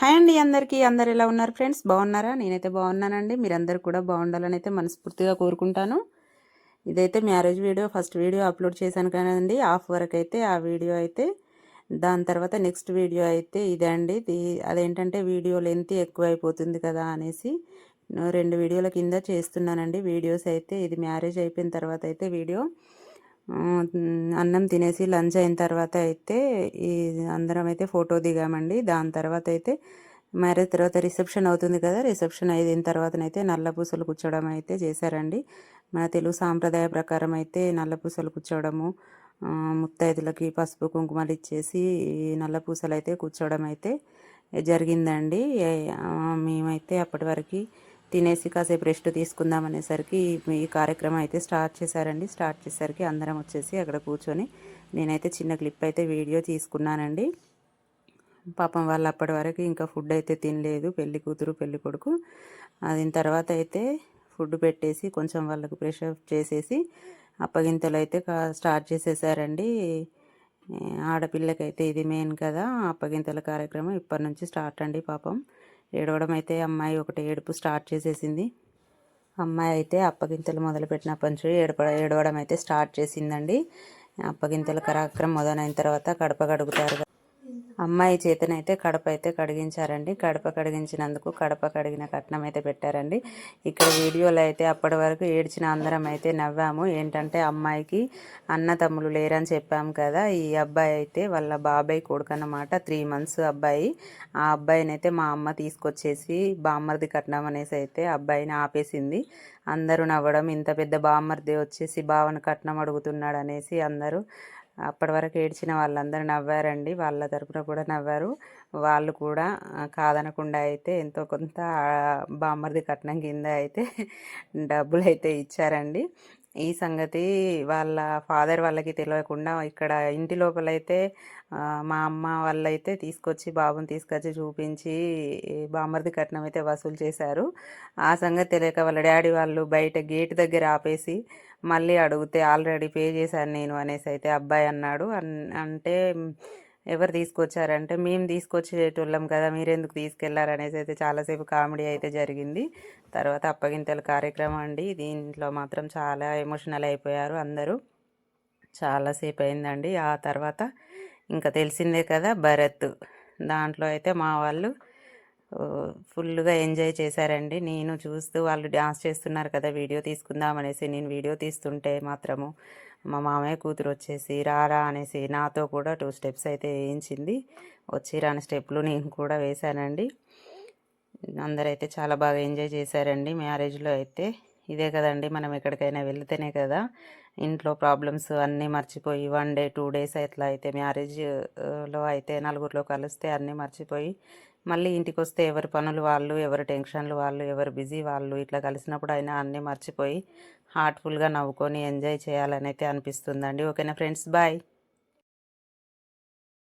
Hi అండి అందరికీ. అందరు ఎలా ఉన్నారు ఫ్రెండ్స్? బాగున్నారా? నేనైతే బాగున్నానండి. మీరందరూ కూడా బాగుండాలని అయితే మనస్ఫూర్తిగా కోరుకుంటాను. ఇదైతే marriage video. First video upload చేశాను కదండి. హాఫ్ వరకు అయితే ఆ వీడియో అయితే. దాని తర్వాత నెక్స్ట్ వీడియో అయితే ఇదే అండి. అదేంటంటే వీడియో లెంత్ ఎక్కువైపోతుంది కదా అనేసి రెండు వీడియోల కింద చేస్తున్నానండి. వీడియోస్ అయితే ఇది మ్యారేజ్ అయిపోయిన తర్వాత అయితే వీడియో. అన్నం తినేసి లంచ్ అయిన తర్వాత అయితే ఈ అందరం అయితే ఫోటో దిగామండి. దాని తర్వాత అయితే మ్యారేజ్ తర్వాత రిసెప్షన్ అవుతుంది కదా రిసెప్షన్ అయిన తర్వాతనైతే నల్ల పూసలు కూర్చోవడం అయితే చేశారండి. మన తెలుగు సాంప్రదాయ ప్రకారం అయితే నల్ల పూసలు కూర్చోవడము ముత్తైదులకి పసుపు కుంకుమలు ఇచ్చేసి నల్ల పూసలు అయితే కూర్చోవడం అయితే జరిగిందండి. మేమైతే అప్పటి వరకు తినేసి కాసేపు రెస్ట్ తీసుకుందాం అనేసరికి ఈ కార్యక్రమం అయితే స్టార్ట్ చేశారండి. స్టార్ట్ చేసరికి అందరం వచ్చేసి అక్కడ కూర్చొని నేనైతే చిన్న క్లిప్ అయితే వీడియో తీసుకున్నానండి. పాపం వాళ్ళు అప్పటి వరకు ఇంకా ఫుడ్ అయితే తినలేదు. పెళ్ళి కూతురు పెళ్ళి కొడుకు. అది తర్వాత అయితే ఫుడ్ పెట్టేసి కొంచెం వాళ్ళకు ప్రెషర్ చేసేసి అప్పగింతలు అయితే స్టార్ట్ చేసేసారండి. ఆడపిల్లకైతే ఇది మెయిన్ కదా అప్పగింతల కార్యక్రమం ఇప్పటి నుంచి స్టార్ట్ అండి పాపం. ఏడవడం అయితే అమ్మాయి ఒకటి ఏడుపు స్టార్ట్ చేసేసింది. అమ్మాయి అయితే అప్పగింతలు మొదలుపెట్టినప్పటి నుంచి ఏడప ఏడవడం అయితే స్టార్ట్ చేసిందండి. అప్పగింతలు కరాక్రం మొదలైన తర్వాత కడప కడుగుతారు. అమ్మాయి చేతనైతే కడప అయితే కడిగించారండి. కడప కడిగించినందుకు కడప కడిగిన కట్నం అయితే పెట్టారండి. ఇక్కడ వీడియోలో అయితే అప్పటి వరకు ఏడ్చిన అందరం అయితే నవ్వాము. ఏంటంటే అమ్మాయికి అన్న తమ్ములు లేరని చెప్పాము కదా. ఈ అబ్బాయి అయితే వాళ్ళ బాబాయ్ కొడుకు అన్నమాట త్రీ మంత్స్ అబ్బాయి. ఆ అబ్బాయిని అయితే మా అమ్మ తీసుకొచ్చేసి బామ్మర్ది కట్నం అనేసి అయితే అబ్బాయిని ఆపేసింది. అందరూ నవ్వడం ఇంత పెద్ద బామ్మర్ది వచ్చేసి బావన కట్నం అడుగుతున్నాడు అనేసి అందరూ అప్పటి వరకు ఏడ్చిన వాళ్ళందరూ నవ్వారండి. వాళ్ళ తరపున కూడా నవ్వారు. వాళ్ళు కూడా కాదనకుండా అయితే ఎంతో కొంత బామ్మర్ది కట్నం కింద అయితే డబ్బులు అయితే ఇచ్చారండి. ఈ సంగతి వాళ్ళ ఫాదర్ వాళ్ళకి తెలియకుండా ఇక్కడ ఇంటి లోపలైతే మా అమ్మ వాళ్ళైతే తీసుకొచ్చి బాబుని తీసుకొచ్చి చూపించి బామర్ది కట్నం అయితే వసూలు చేశారు. ఆ సంగతి తెలియక వాళ్ళ డాడీ వాళ్ళు బయట గేట్ దగ్గర ఆపేసి మళ్ళీ అడిగితే ఆల్రెడీ పే చేశాను నేను అనేసి అయితే అబ్బాయి అన్నాడు. అంటే ఎవరు తీసుకొచ్చారంటే మేము తీసుకొచ్చేటోళ్ళం కదా మీరెందుకు తీసుకెళ్ళారనేసి అయితే చాలాసేపు కామెడీ అయితే జరిగింది. తర్వాత అప్పగింతల కార్యక్రమం అండి. దీంట్లో మాత్రం చాలా ఎమోషనల్ అయిపోయారు అందరూ. చాలాసేపు అయిందండి. ఆ తర్వాత ఇంకా తెలిసిందే కదా భరత్. దాంట్లో అయితే మా వాళ్ళు ఫుల్గా ఎంజాయ్ చేశారండి. నేను చూస్తూ వాళ్ళు డ్యాన్స్ చేస్తున్నారు కదా వీడియో తీసుకుందాం అనేసి నేను వీడియో తీస్తుంటే మాత్రము మా మామయ్య కూతురు వచ్చేసి రారా అనేసి నాతో కూడా టూ స్టెప్స్ అయితే వేయించింది. వచ్చి రాని స్టెప్లు నేను కూడా వేశానండి. అందరైతే చాలా బాగా ఎంజాయ్ చేశారండి మ్యారేజ్లో అయితే. ఇదే కదండి మనం ఎక్కడికైనా వెళ్తేనే కదా ఇంట్లో ప్రాబ్లమ్స్ అన్నీ మర్చిపోయి వన్ డే టూ డేస్ అట్లా అయితే మ్యారేజ్లో అయితే నలుగురిలో కలిస్తే అన్నీ మర్చిపోయి మళ్ళీ ఇంటికి వస్తే ఎవరి పనులు వాళ్ళు ఎవరి టెన్షన్లు వాళ్ళు ఎవరు బిజీ వాళ్ళు ఇట్లా కలిసినప్పుడు అయినా అన్నీ మర్చిపోయి హార్ట్ఫుల్గా నవ్వుకొని ఎంజాయ్ చేయాలని అయితే అనిపిస్తుందండి. ఓకేనా ఫ్రెండ్స్? బాయ్.